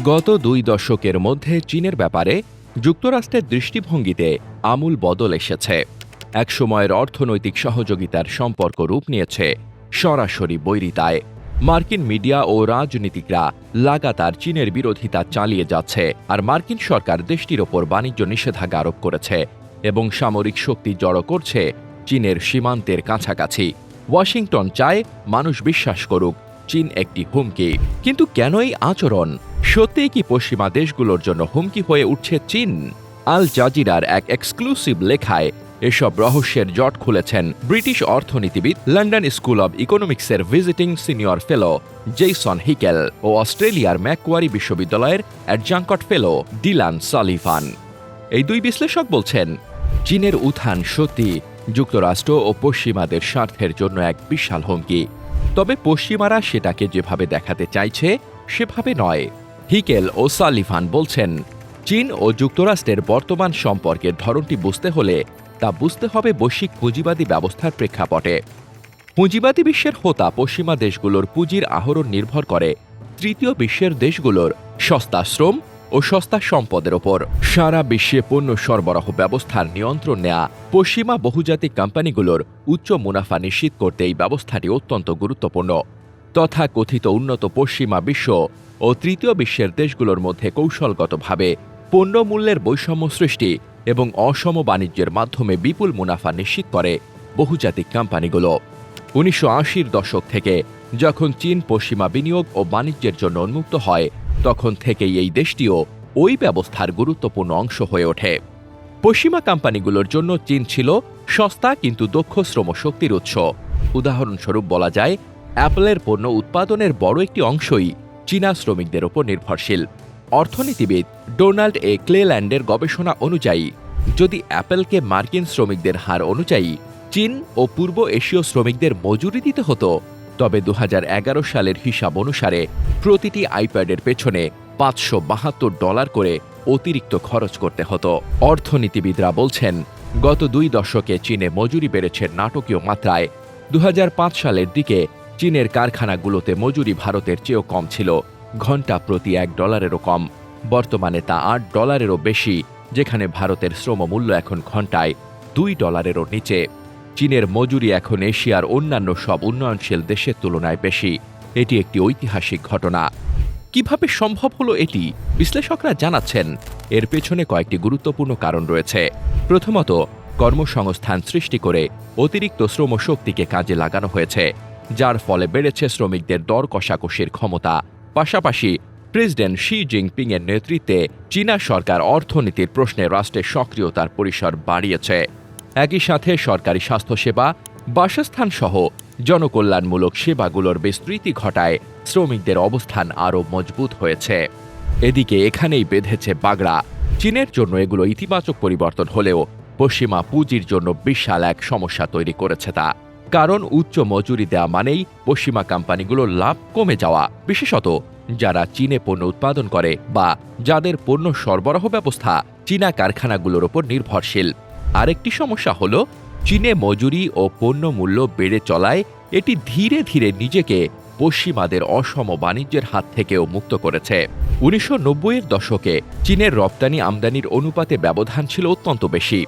গত দুই দশকের মধ্যে চীনের ব্যাপারে যুক্তরাষ্ট্রের দৃষ্টিভঙ্গিতে আমূল বদল এসেছে। একসময়ের অর্থনৈতিক সহযোগিতার সম্পর্ক রূপ নিয়েছে সরাসরি বৈরিতায়। মার্কিন মিডিয়া ও রাজনীতিকরা লাগাতার চীনের বিরোধিতা চালিয়ে যাচ্ছে আর মার্কিন সরকার দেশটির ওপর বাণিজ্য নিষেধাজ্ঞা আরোপ করেছে এবং সামরিক শক্তি জড়ো করছে চীনের সীমান্তের কাছাকাছি। ওয়াশিংটন চায় মানুষ বিশ্বাস করুক, চীন একটি হুমকি। কিন্তু কেন এই আচরণ? সত্যিই কি পশ্চিমা দেশগুলোর জন্য হুমকি হয়ে উঠছে চীন? আল জাজিরার এক এক্সক্লুসিভ লেখায় এসব রহস্যের জট খুলেছেন ব্রিটিশ অর্থনীতিবিদ London school of ইকোনমিক্সের visiting senior fellow Jason Hickel ও অস্ট্রেলিয়ার ম্যাকওয়ারি বিশ্ববিদ্যালয়ের অ্যাডজাঙ্কট ফেলো ডিলান সালিফান এই দুই বিশ্লেষক বলছেন, চীনের উত্থান সত্যি যুক্তরাষ্ট্র ও পশ্চিমাদের স্বার্থের জন্য এক বিশাল হুমকি। তবে পশ্চিমারা সেটাকে যেভাবে দেখাতে চাইছে, সেভাবে নয়। হিকেল ও সালিফান বলছেন, চীন ও যুক্তরাষ্ট্রের বর্তমান সম্পর্কের ধরনটি বুঝতে হলে তা বুঝতে হবে বৈশ্বিক পুঁজিবাদী ব্যবস্থার প্রেক্ষাপটে। পুঁজিবাদী বিশ্বের হোতা পশ্চিমা দেশগুলোর পুঁজির আহরণ নির্ভর করে তৃতীয় বিশ্বের দেশগুলোর সস্তা শ্রম ও সস্তা সম্পদের ওপর। সারা বিশ্বে পণ্য সরবরাহ ব্যবস্থার নিয়ন্ত্রণ নেয়া পশ্চিমা বহুজাতিক কোম্পানিগুলোর উচ্চ মুনাফা নিশ্চিত করতে এই ব্যবস্থাটি অত্যন্ত গুরুত্বপূর্ণ। তথা কথিত উন্নত পশ্চিমা বিশ্ব ও তৃতীয় বিশ্বের দেশগুলোর মধ্যে কৌশলগতভাবে পণ্য মূল্যের বৈষম্য সৃষ্টি এবং অসম বাণিজ্যের মাধ্যমে বিপুল মুনাফা নিশ্চিত করে বহুজাতিক কোম্পানিগুলো। উনিশশো আশির দশক থেকে যখন চীন পশ্চিমা বিনিয়োগ ও বাণিজ্যের জন্য উন্মুক্ত হয়, তখন থেকেই এই দেশটিও ওই ব্যবস্থার গুরুত্বপূর্ণ অংশ হয়ে ওঠে। পশ্চিমা কোম্পানিগুলোর জন্য চীন ছিল সস্তা কিন্তু দক্ষ শ্রমশক্তির উৎস। উদাহরণস্বরূপ বলা যায়, অ্যাপলের পণ্য উৎপাদনের বড় একটি অংশই চীনা শ্রমিকদের ওপর নির্ভরশীল। অর্থনীতিবিদ ডোনাল্ড এ ক্লেল্যান্ডের গবেষণা অনুযায়ী, যদি অ্যাপেলকে মার্কিন শ্রমিকদের হার অনুযায়ী চীন ও পূর্ব এশীয় শ্রমিকদের মজুরি দিতে হতো, তবে দু হাজার এগারো সালের হিসাব অনুসারে প্রতিটি আইপ্যাডের পেছনে পাঁচশো বাহাত্তর ডলার করে অতিরিক্ত খরচ করতে হতো। অর্থনীতিবিদরা বলছেন, গত দুই দশকে চীনে মজুরি বেড়েছে নাটকীয় মাত্রায়। দু হাজার পাঁচ সালের দিকে চীনের কারখানাগুলোতে মজুরি ভারতের চেয়েও কম ছিল। ঘণ্টা প্রতি এক ডলারেরও কম। বর্তমানে তা আট ডলারেরও বেশি, যেখানে ভারতের শ্রমমূল্য এখন ঘন্টায় দুই ডলারেরও নিচে। চীনের মজুরি এখন এশিয়ার অন্যান্য সব উন্নয়নশীল দেশের তুলনায় বেশি। এটি একটি ঐতিহাসিক ঘটনা। কীভাবে সম্ভব হলো এটি? বিশ্লেষকরা জানাচ্ছেন, এর পেছনে কয়েকটি গুরুত্বপূর্ণ কারণ রয়েছে। প্রথমত, কর্মসংস্থান সৃষ্টি করে অতিরিক্ত শ্রমশক্তিকে কাজে লাগানো হয়েছে। যার ফলে বেড়েছে শ্রমিকদের দর কষাকষির ক্ষমতা। পাশাপাশি, প্রেসিডেন্ট শি জিনপিং এর নেতৃত্বে চীনা সরকার অর্থনীতির প্রশ্নে রাষ্ট্রের সক্রিয়তার পরিসর বাড়িয়েছে। একই সাথে সরকারি স্বাস্থ্যসেবা বাসস্থান সহ জনকল্যাণমূলক সেবাগুলোর বিস্তৃতি ঘটায় শ্রমিকদের অবস্থান আরও মজবুত হয়েছে। এদিকে এখানেই বেঁধেছে বাগড়া। চীনের জন্য এগুলো ইতিবাচক পরিবর্তন হলেও পশ্চিমা পুঁজির জন্য বিশাল এক সমস্যা তৈরি করেছে তা। কারণ উচ্চ মজুরি দেওয়া মানেই পশ্চিমা কোম্পানিগুলোর লাভ কমে যাওয়া, বিশেষত যারা চীনে পণ্য উৎপাদন করে বা যাদের পণ্য সরবরাহ ব্যবস্থা চীনা কারখানাগুলোর ওপর নির্ভরশীল। আরেকটি সমস্যা হল, চীনে মজুরি ও পণ্য মূল্য বেড়ে চলায় এটি ধীরে ধীরে নিজেকে পশ্চিমাদের অসম বাণিজ্যের হাত থেকেও মুক্ত করেছে। উনিশশো এর দশকে চীনের রপ্তানি আমদানির অনুপাতে ব্যবধান ছিল অত্যন্ত বেশি।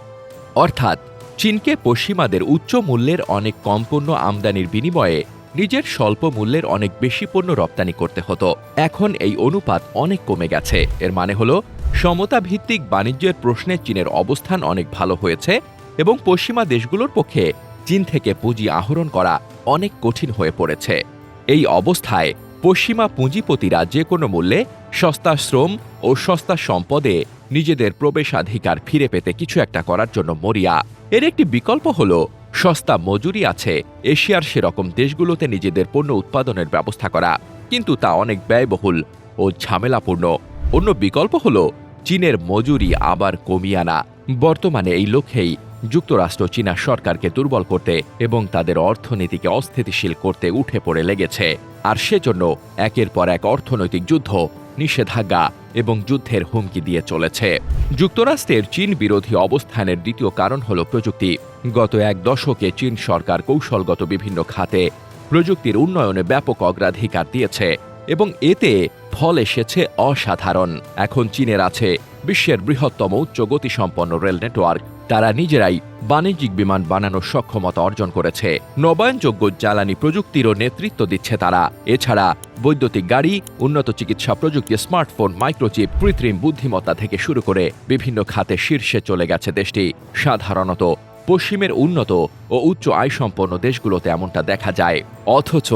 অর্থাৎ চীনকে পশ্চিমাদের উচ্চ মূল্যের অনেক কম পণ্য আমদানির বিনিময়ে নিজের স্বল্প মূল্যের অনেক বেশি পণ্য রপ্তানি করতে হতো। এখন এই অনুপাত অনেক কমে গেছে। এর মানে হল সমতা ভিত্তিক বাণিজ্যের প্রশ্নে চীনের অবস্থান অনেক ভালো হয়েছে এবং পশ্চিমা দেশগুলোর পক্ষে চীন থেকে পুঁজি আহরণ করা অনেক কঠিন হয়ে পড়েছে। এই অবস্থায় পশ্চিমা পুঁজিপতিরা যে কোনো মূল্যে সস্তা শ্রম ও সস্তা সম্পদে নিজেদের প্রবেশাধিকার ফিরে পেতে কিছু একটা করার জন্য মরিয়া। এর একটি বিকল্প হল, সস্তা মজুরি আছে, এশিয়ার সেরকম দেশগুলোতে নিজেদের পণ্য উৎপাদনের ব্যবস্থা করা। কিন্তু তা অনেক ব্যয়বহুল ও ঝামেলাপূর্ণ। অন্য বিকল্প হল, চীনের মজুরি আবার কমিয়ে আনা। বর্তমানে এই লক্ষ্যেই যুক্তরাষ্ট্র চীনা সরকারকে দুর্বল করতে এবং তাদের অর্থনীতিকে অস্থিতিশীল করতে উঠে পড়ে লেগেছে। আর সেজন্য একের পর এক অর্থনৈতিক যুদ্ধ, নিষেধাজ্ঞা এবং যুদ্ধের হুমকি দিয়ে চলেছে। যুক্তরাষ্ট্রের চীন বিরোধী অবস্থানের দ্বিতীয় কারণ হল প্রযুক্তি। গত এক দশকে চীন সরকার কৌশলগত বিভিন্ন খাতে প্রযুক্তির উন্নয়নে ব্যাপক অগ্রাধিকার দিয়েছে এবং এতে ফল এসেছে অসাধারণ। এখন চীনের আছে বিশ্বের বৃহত্তম উচ্চ গতিসম্পন্ন রেল নেটওয়ার্ক। তারা নিজেরাই বাণিজ্যিক বিমান বানানোর সক্ষমতা অর্জন করেছে। নবায়নযোগ্য জ্বালানি প্রযুক্তিরও নেতৃত্ব দিচ্ছে তারা। এছাড়া বৈদ্যুতিক গাড়ি, উন্নত চিকিৎসা প্রযুক্তি, স্মার্টফোন, মাইক্রোচিপ, কৃত্রিম বুদ্ধিমত্তা থেকে শুরু করে বিভিন্ন খাতে শীর্ষে চলে গেছে দেশটি। সাধারণত পশ্চিমের উন্নত ও উচ্চ আয়সম্পন্ন দেশগুলোতে এমনটা দেখা যায়। অথচ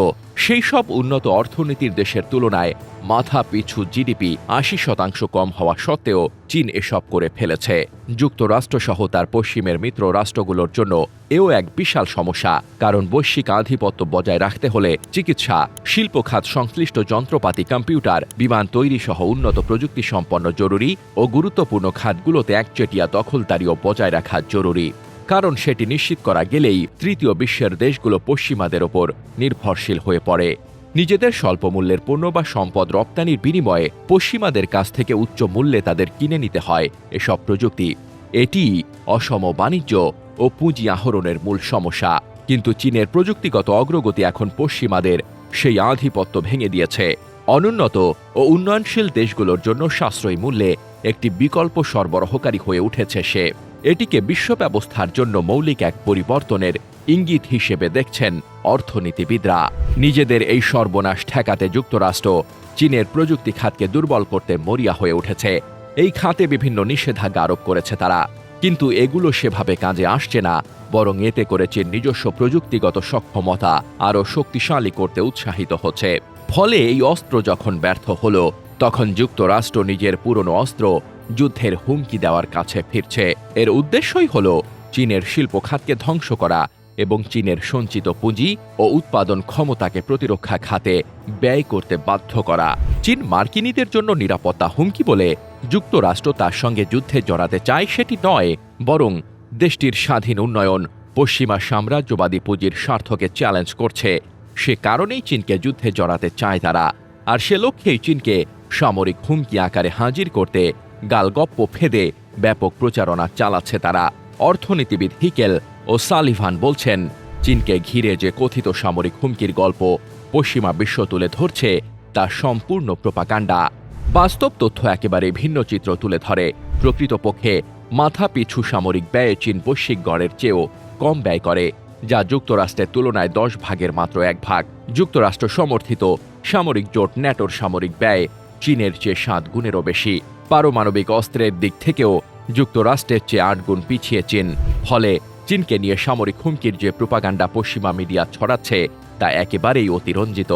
সেই সব উন্নত অর্থনীতির দেশের তুলনায় মাথা পিছু জিডিপি আশি শতাংশ কম হওয়া সত্ত্বেও চীন এসব করে ফেলেছে। যুক্তরাষ্ট্রসহ তার পশ্চিমের মিত্র রাষ্ট্রগুলোর জন্য এও এক বিশাল সমস্যা, কারণ বৈশ্বিক আধিপত্য বজায় রাখতে হলে চিকিৎসা, শিল্প খাত সংশ্লিষ্ট যন্ত্রপাতি, কম্পিউটার, বিমান তৈরি সহ উন্নত প্রযুক্তি সম্পন্ন জরুরি ও গুরুত্বপূর্ণ খাতগুলোতে একচেটিয়া দখলদারিও বজায় রাখা জরুরি। কারণ সেটি নিশ্চিত করা গেলেই তৃতীয় বিশ্বের দেশগুলো পশ্চিমাদের ওপর নির্ভরশীল হয়ে পড়ে। নিজেদের স্বল্প মূল্যের পণ্য বা সম্পদ রপ্তানির বিনিময়ে পশ্চিমাদের কাছ থেকে উচ্চ মূল্যে তাদের কিনে নিতে হয় এসব প্রযুক্তি। এটি অসম বাণিজ্য ও পুঁজি আহরণের মূল সমস্যা। কিন্তু চীনের প্রযুক্তিগত অগ্রগতি এখন পশ্চিমাদের সেই আধিপত্য ভেঙে দিয়েছে। অনুন্নত ও উন্নয়নশীল দেশগুলোর জন্য সাশ্রয়ী মূল্যে একটি বিকল্প সরবরাহকারী হয়ে উঠেছে সে। এটিকে বিশ্ব ব্যবস্থার জন্য মৌলিক এক পরিবর্তনের ইঙ্গিত হিসেবে দেখছেন অর্থনীতিবিদরা। নিজেদের এই সর্বনাশ ঠেকাতে যুক্তরাষ্ট্র চীনের প্রযুক্তি খাতকে দুর্বল করতে মরিয়া হয়ে উঠেছে। এই খাতে বিভিন্ন নিষেধাজ্ঞা আরোপ করেছে তারা। কিন্তু এগুলো সেভাবে কাজে আসছে না, বরং এতে করে চীন নিজস্ব প্রযুক্তিগত সক্ষমতা আরও শক্তিশালী করতে উৎসাহিত হচ্ছে। ফলে এই অস্ত্র যখন ব্যর্থ হল, তখন যুক্তরাষ্ট্র নিজের পুরনো অস্ত্র যুদ্ধের হুমকি দেওয়ার কাছে ফিরছে। এর উদ্দেশ্যই হল চীনের শিল্প খাতকে ধ্বংস করা এবং চীনের সঞ্চিত পুঁজি ও উৎপাদন ক্ষমতাকে প্রতিরক্ষা খাতে ব্যয় করতে বাধ্য করা। চীন মার্কিনীদের জন্য নিরাপত্তা হুমকি বলে যুক্তরাষ্ট্র তার সঙ্গে যুদ্ধে জড়াতে চায় সেটি নয়, বরং দেশটির স্বাধীন উন্নয়ন, পশ্চিমা সাম্রাজ্যবাদী পুঁজির স্বার্থকে চ্যালেঞ্জ করছে। সে কারণেই চীনকে যুদ্ধে জড়াতে চায় তারা। আর সে লক্ষ্যেই চীনকে সামরিক হুমকি আকারে হাজির করতে গালগপ্প ফেদে ব্যাপক প্রচারণা চালাচ্ছে তারা। অর্থনীতিবিদ হিকেল ও সালিভান বলছেন, চীনকে ঘিরে যে কথিত সামরিক হুমকির গল্প পশ্চিমা বিশ্ব তুলে ধরছে, তা সম্পূর্ণ প্রোপাকাণ্ডা। বাস্তব তথ্য একেবারে ভিন্ন চিত্র তুলে ধরে। প্রকৃতপক্ষে মাথা পিছু সামরিক ব্যয়ে চীন বৈশ্বিক গড়ের চেয়েও কম ব্যয় করে, যা যুক্তরাষ্ট্রের তুলনায় দশ ভাগের মাত্র এক ভাগ। যুক্তরাষ্ট্র সমর্থিত সামরিক জোট ন্যাটোর সামরিক ব্যয় চীনের চেয়ে সাত গুণেরও বেশি। পারমাণবিক অস্ত্রের দিক থেকেও যুক্তরাষ্ট্রের চেয়ে আট গুণ পিছিয়ে চীন। ফলে চীনকে নিয়ে সামরিক হুমকির যে প্রোপাগান্ডা পশ্চিমা মিডিয়া ছড়াচ্ছে, তা একেবারেই অতিরঞ্জিত।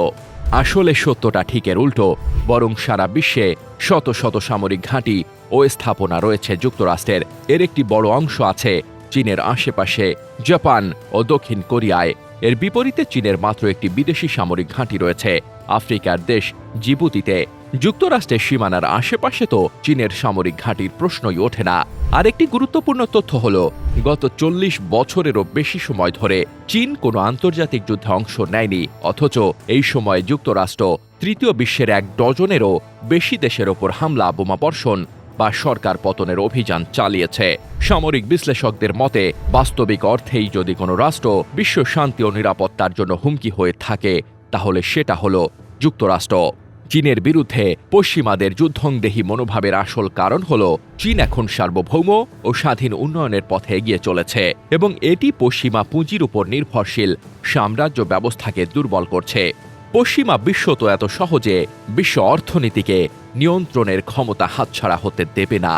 আসলে সত্যটা ঠিকের উল্টো, বরং সারা বিশ্বে শত শত সামরিক ঘাঁটি ও স্থাপনা রয়েছে যুক্তরাষ্ট্রের। এর একটি বড় অংশ আছে চীনের আশেপাশে জাপান ও দক্ষিণ কোরিয়ায়। এর বিপরীতে চীনের মাত্র একটি বিদেশি সামরিক ঘাঁটি রয়েছে। আফ্রিকার দেশ জিবুতিতে। যুক্তরাষ্ট্রের সীমানার আশেপাশে তো চীনের সামরিক ঘাঁটির প্রশ্নই ওঠে না। আরেকটি গুরুত্বপূর্ণ তথ্য হল, গত চল্লিশ বছরেরও বেশি সময় ধরে চীন কোনো আন্তর্জাতিক যুদ্ধে অংশ নেয়নি, অথচ এই সময়ে যুক্তরাষ্ট্র তৃতীয় বিশ্বের এক ডজনেরও বেশি দেশের ওপর হামলা বোমাবর্ষণ বা সরকার পতনের অভিযান চালিয়েছে। সামরিক বিশ্লেষকদের মতে, বাস্তবিক অর্থেই যদি কোনো রাষ্ট্র বিশ্ব শান্তি ও নিরাপত্তার জন্য হুমকি হয়ে থাকে, তাহলে সেটা হল যুক্তরাষ্ট্র। চীনের বিরুদ্ধে পশ্চিমাদের যুদ্ধংদেহী মনোভাবের আসল কারণ হল, চীন এখন সার্বভৌম ও স্বাধীন উন্নয়নের পথে এগিয়ে চলেছে এবং এটি পশ্চিমা পুঁজির উপর নির্ভরশীল সাম্রাজ্য ব্যবস্থাকে দুর্বল করছে। পশ্চিমা বিশ্ব তো এত সহজে বিশ্ব অর্থনীতিকে নিয়ন্ত্রণের ক্ষমতা হাতছাড়া হতে দেবে না।